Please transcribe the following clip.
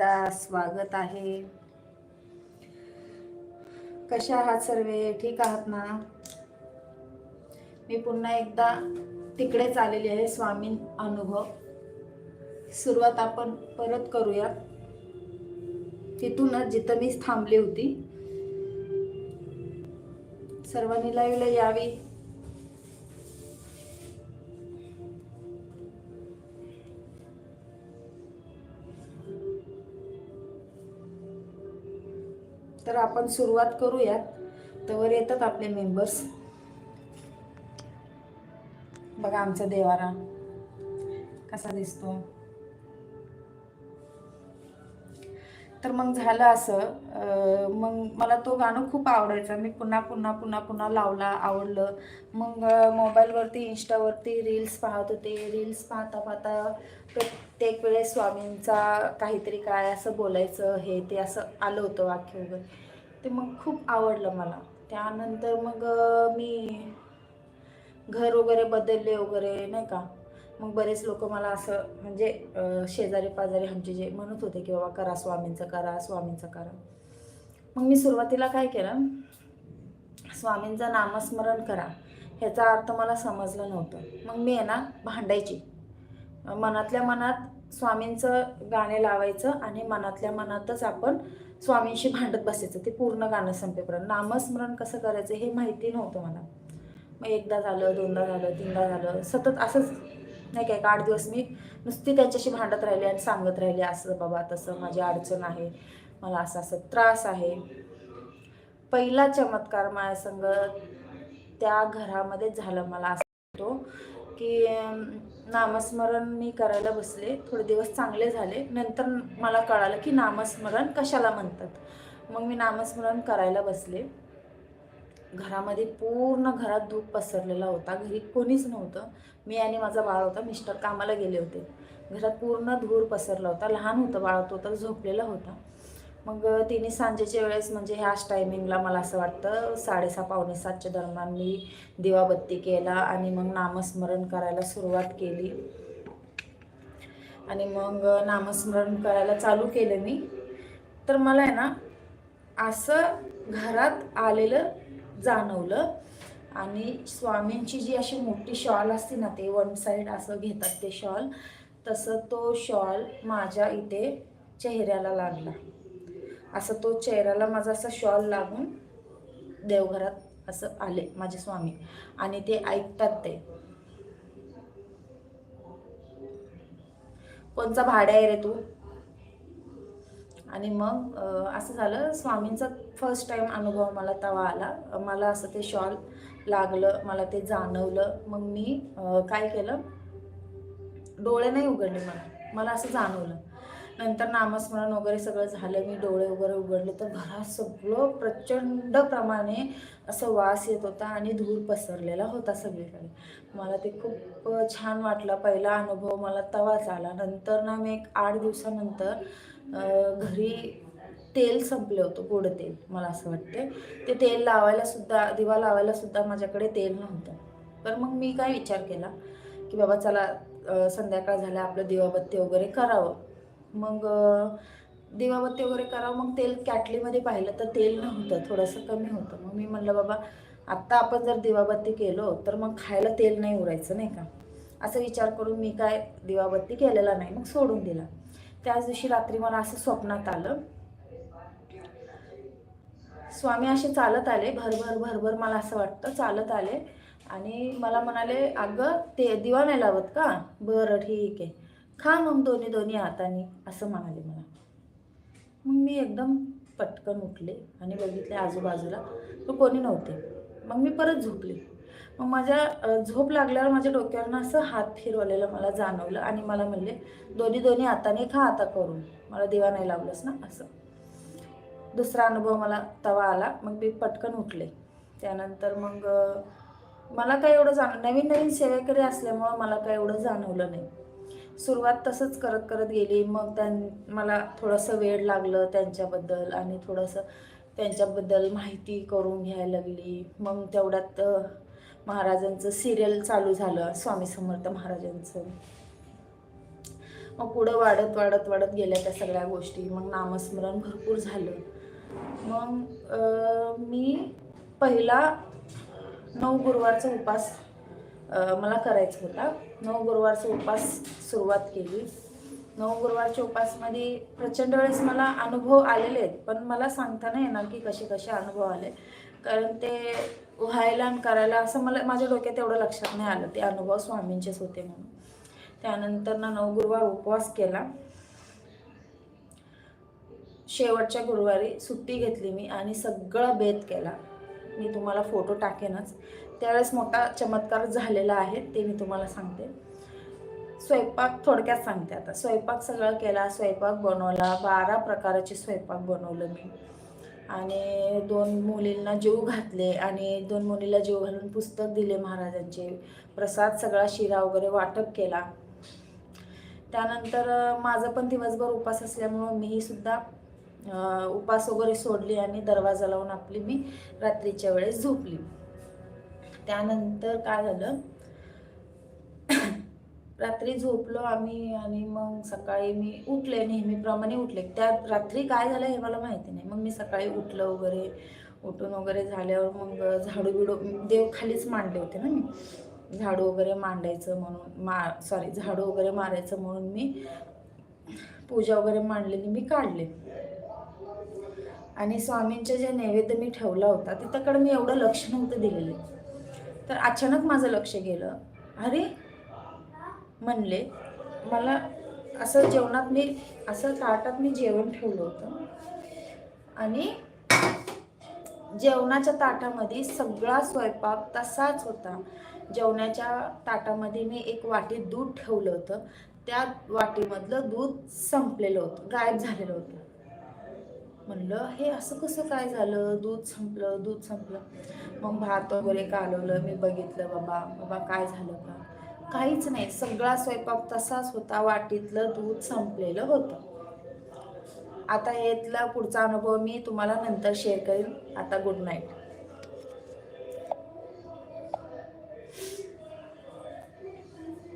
एकदा स्वागत आहे. कशा आहात सर्वे? ठीक आहात ना? मी पुन्हा एकदा तिकडेच आलेली आहे स्वामी अनुभव. सुरुवात आपण परत करूया तिथूनच जिथं मी थांबली होती. सर्वांनी लाईव्हला यावी. तर आपण सुरुवात करूयात. तर येतात आपले मेंबर्स बघा आमचा देवारा कसा दिसतो. तर मग झालं असं. मग मला तो गाणं खूप आवडायचं. मी पुन्हा पुन्हा पुन्हा पुन्हा लावला आवडलं. मग मोबाईलवरती इंस्टावरती रील्स पाहत होते. रील्स पाहता पाहता प्रत्येक वेळेस स्वामींचा काहीतरी काय असं बोलायचं हे ते असं आलं होतं वाक्य वगैरे. ते मग खूप आवडलं मला. त्यानंतर मग मी घर वगैरे बदलले वगैरे नाही का? मग बरेच लोक मला असं म्हणजे शेजारी पाजारी आमचे जे म्हणत होते की बाबा करा स्वामींचं करा स्वामींचं करा. मग मी सुरुवातीला काय केलं? स्वामींचं नामस्मरण करा. ह्याचा अर्थ मला समजलं नव्हतं. मग मी आहे ना भांडायची. मनातल्या मनात स्वामींचं गाणे लावायचं आणि मनातल्या मनातच आपण स्वामींशी भांडत बसायचं. ते पूर्ण गाणं संपेपर्यंत. नामस्मरण कसं करायचं हे माहिती नव्हतं मला. मग एकदा झालं दोनदा झालं तीनदा झालं सतत असंच नाही काय एक आठ दिवस मी नुसती त्यांच्याशी भांडत राहिले आणि सांगत राहिले असं बाबा तसं माझी अडचण आहे मला असं असं त्रास आहे. पहिला चमत्कार माझ्या संग त्या घरामध्ये झालं मला असं तो की नामस्मरण मी करायला बसले थोडे दिवस चांगले झाले नंतर मला कळालं की नामस्मरण कशाला म्हणतात. मग मी नामस्मरण करायला बसले. घरामध्ये पूर्ण घरात धूप पसरलेला होता. घरी कोणीच नव्हतं. मी आणि माझा बाळ होता. मिस्टर कामाला गेले होते. घरात पूर्ण धूर पसरला होता. लहान होतं बाळ. तो तर झोपलेला होता. मग तिने सांजेच्या वेळेस म्हणजे ह्याच टायमिंगला मला असं वाटतं साडेसहा पावणे सातच्या दरम्यान मी दिवाबत्ती केला आणि मग नामस्मरण करायला सुरुवात केली. आणि मग नामस्मरण करायला चालू केलं मी. तर मला आहे ना असं घरात आलेलं जाणवलं. आणि स्वामींची जी अशी मोठी शॉल असते ना ते वन साईड असं घेतात ते शॉल तसं तो शॉल माझ्या इथे चेहऱ्याला लागला. असं तो चेहऱ्याला माझा असा शॉल लागून देवघरात असं आले माझे स्वामी. आणि ते ऐकतात ते. कोणचा भाड्या आहे रे तू? आणि मग असं झालं स्वामींचा फर्स्ट टाइम अनुभव मला तवा आला. मला असं ते शॉल लागलं मला ते जाणवलं. मग मी काय केलं? डोळे नाही उघडले मला. मला असं जाणवलं. नंतर नामस्मरण वगैरे सगळं झालं. मी डोळे वगैरे उघडले. तर घरात सगळं प्रचंड प्रमाणे असं वास येत होता आणि धूर पसरलेला होता सगळीकडे. मला ते खूप छान वाटलं. पहिला अनुभव मला तवाच आला. नंतर ना मी एक आठ दिवसानंतर घरी तेल संपलं होतं गोड तेल मला असं वाटते ते तेल लावायला सुद्धा दिवा लावायला सुद्धा माझ्याकडे तेल नव्हतं. तर मग मी काय विचार केला की बाबा चला संध्याकाळ झाला आपलं दिवाबत्ती वगैरे करावं. मग दिवाबत्ती वगैरे करावं मग तेल कॅटलीमध्ये पाहिलं तर तेल नव्हतं थोडंसं कमी होतं. मग मी म्हणलं बाबा आत्ता आपण जर दिवाबत्ती केलो तर मग खायला तेल नाही उरायचं नाही का? असं विचार करून मी काय दिवाबत्ती केलेला नाही मग सोडून दिला. त्याच दिवशी रात्री मला असं स्वप्नात आलं. स्वामी असे चालत आले भरभर भरभर मला असं वाटतं चालत आले. आणि मला म्हणाले अगं ते दिवा नाही लावत का? बरं ठीक आहे. खा मग दोन्ही दोन्ही हाताने असं म्हणाले मला. मग मी एकदम पटकन उठले आणि बघितले आजूबाजूला तर कोणी नव्हते. मग मी परत झोपले. मग माझ्या झोप लागल्यावर माझ्या डोक्यावरनं असं हात फिरवलेलं मला जाणवलं आणि मला म्हणले दोन्ही दोन्ही हाताने खा आता करून. मला दिवा नाही लावलंस ना असं. दुसरा अनुभव मला तवा आला. मग मी पटकन उठले. त्यानंतर मग मला काय एवढं जाण नवीन नवीन सेवेकरी असल्यामुळं मला काय एवढं जाणवलं नाही. सुरुवात तसंच करत करत गेली. मग त्यां मला थोडंसं वेळ लागलं त्यांच्याबद्दल आणि थोडंसं त्यांच्याबद्दल माहिती करून घ्यायला लागली. मग तेवढ्यात महाराजांचं सिरियल चालू झालं स्वामी समर्थ महाराजांचं. मग पुढं वाढत वाढत वाढत गेल्या त्या सगळ्या गोष्टी. मग नामस्मरण भरपूर झालं. मग मी पहिला नऊ गुरुवारचा उपास मला करायचा होता. नऊ गुरुवारचा उपास सुरुवात केली. नऊ गुरुवारच्या उपासमध्ये प्रचंड वेळेस मला अनुभव आलेले आहेत. पण मला सांगता नाही येणार की कसे कसे अनुभव आले. कारण ते व्हायला आणि करायला असं मला माझ्या डोक्यात एवढं लक्षात नाही आलं. ते अनुभव स्वामींचेच होते म्हणून. त्यानंतर ना नऊ गुरुवार उपवास केला. शेवटच्या गुरुवारी सुट्टी घेतली मी आणि सगळा बेत केला. मी तुम्हाला फोटो टाकेनच. त्यावेळेस मोठा चमत्कार झालेला आहे ते मी तुम्हाला सांगते. स्वयंपाक थोडक्यात सांगते आता. स्वयंपाक सगळं केला स्वयंपाक बनवला. बारा प्रकाराचे स्वयंपाक बनवलं मी. आणि दोन मुलींना जीव घातले आणि दोन मुलीला जीव घालून पुस्तक दिले महाराजांचे. प्रसाद सगळा शिरा वगैरे वाटप केला. त्यानंतर माझं पण दिवसभर उपास असल्यामुळं मीही सुद्धा उपास वगैरे सोडली आणि दरवाजा लावून आपली मी रात्रीच्या वेळेस झोपली. त्यानंतर काय झालं रात्री झोपलो आम्ही आणि मग सकाळी मी उठले नेहमीप्रमाणे उठले. त्या रात्री काय झालं हे मला माहिती नाही. मग मी सकाळी उठलं वगैरे उठून वगैरे झाल्यावर मग झाडू बिडू देव खालीच मांडले होते ना मी. झाडू वगैरे मांडायचं म्हणून मा सॉरी झाडू वगैरे मारायचं म्हणून मी पूजा वगैरे मांडलेली मी काढले. आणि स्वामींचे जे नैवेद्य मी ठेवला होता तिथंकडे मी एवढं लक्ष नव्हतं दिलेलं. तर अचानक माझं लक्ष गेलं. अरे म्हणले मला असं जेवणात मी असं ताटात मी जेवण ठेवलं होतं. आणि जेवणाच्या ताटामध्ये सगळा स्वयंपाक तसाच होता. जेवणाच्या ताटामध्ये मी एक वाटीत दूध ठेवलं होतं. त्या वाटीमधलं दूध संपलेलं होतं गायब झालेलं होतं. म्हणलं हे असं कसं काय झालं? दूध संपलं दूध संपलं. मग भात वगैरे कालवलं मी बघितलं बाबा बाबा काय झालं का? काहीच नाही. सगळा स्वयंपाक तसाच होता. वाटीतलं दूध संपलेलं होतं. आता यातला पुढचा अनुभव मी तुम्हाला नंतर शेअर करेन. आता गुड नाईट